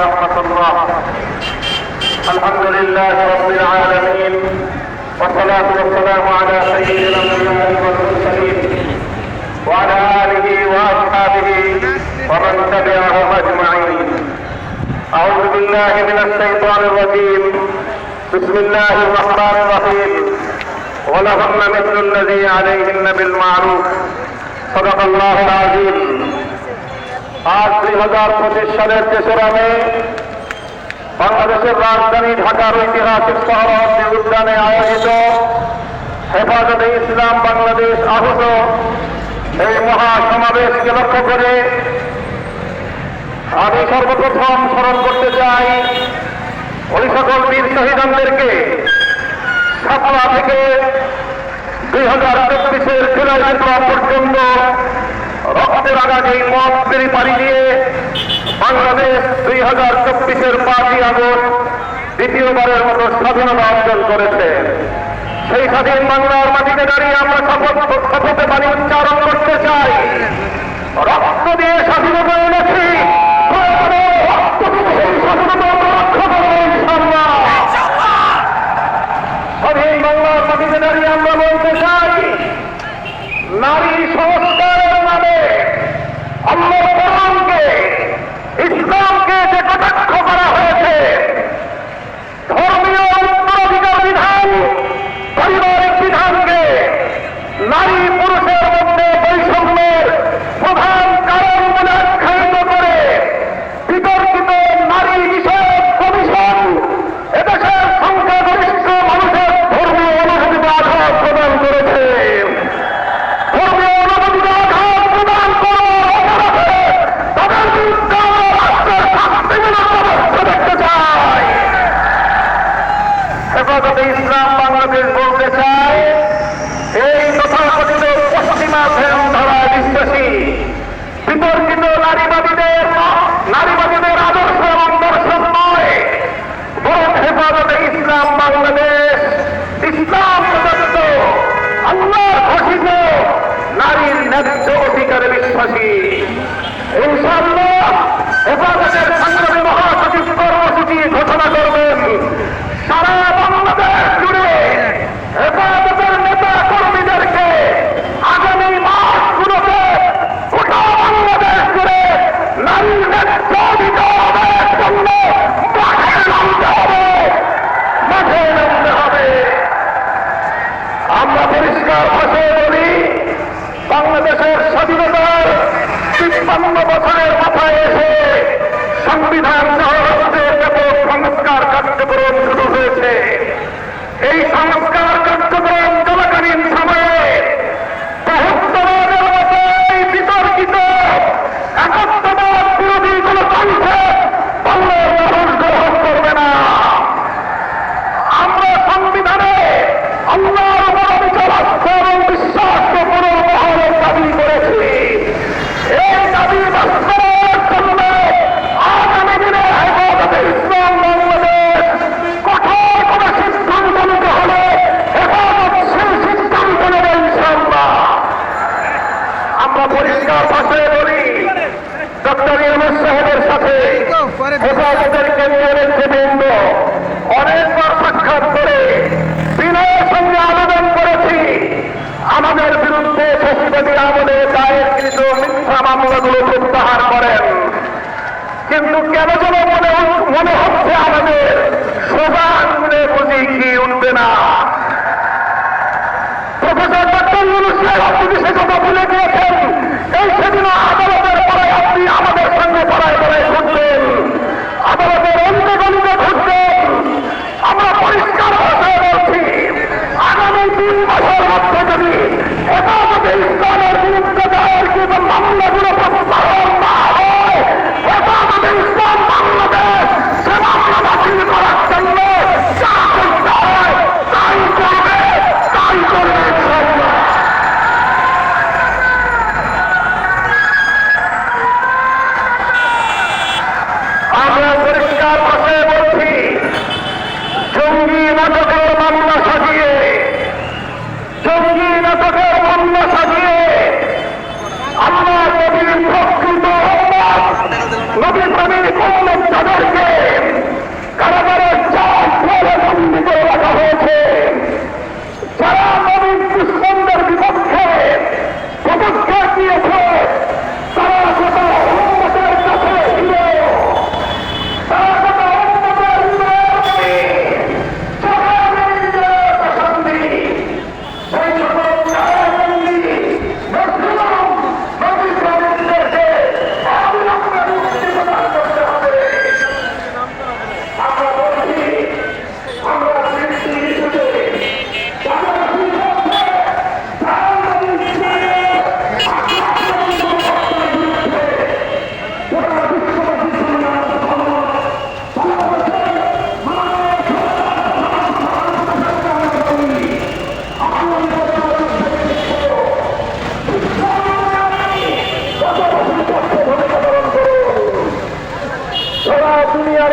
ورحمة الله. الحمد لله رب العالمين والصلاة والسلام على سيدنا محمد المرسلين وعلى آله وأصحابه ومن تبعهم أجمعين. أعوذ بالله من الشيطان الرجيم. بسم الله الرحمن الرحيم. ولهن مثل الذي عليهن بالمعروف. صدق الله العظيم. আর দুই হাজার পঁচিশ সালের তেসরা মে, বাংলাদেশের রাজধানী ঢাকার ঐতিহাসিক শহর উদ্যানে আয়োজিত হেফাজতে ইসলাম বাংলাদেশ আহত এই মহাসমাবেশকে লক্ষ্য করে আমি সর্বপ্রথম স্মরণ করতে চাই ওই সকল বীর শহীদদেরকে সাপলা থেকে দুই হাজার চব্বিশের জুলাই পর্যন্ত রক্তের আঘাতে ফেরি পাড়ি দিয়ে বাংলাদেশ দুই হাজার চব্বিশের পাঁচই আগস্ট দ্বিতীয়বারের মতো স্বাধীনতা অর্জন করেছে। সেই স্বাধীন বাংলার মাটিতে দাঁড়িয়ে আমরা শপথ শপথে পানি উচ্চারণ করতে চাই। রক্ত দিয়ে স্বাধীনতা এনেছি। কিন্তু কেন যেন মনে মনে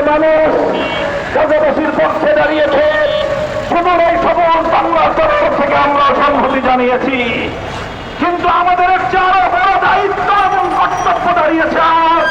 মানুষ গাজাবাসীর পক্ষে দাঁড়িয়েছে। পুনরায় সকল বাংলার তরফ থেকে আমরা সংহতি জানিয়েছি। কিন্তু আমাদের একটা আরও বড় দায়িত্ব এবং কর্তব্য দাঁড়িয়েছে আর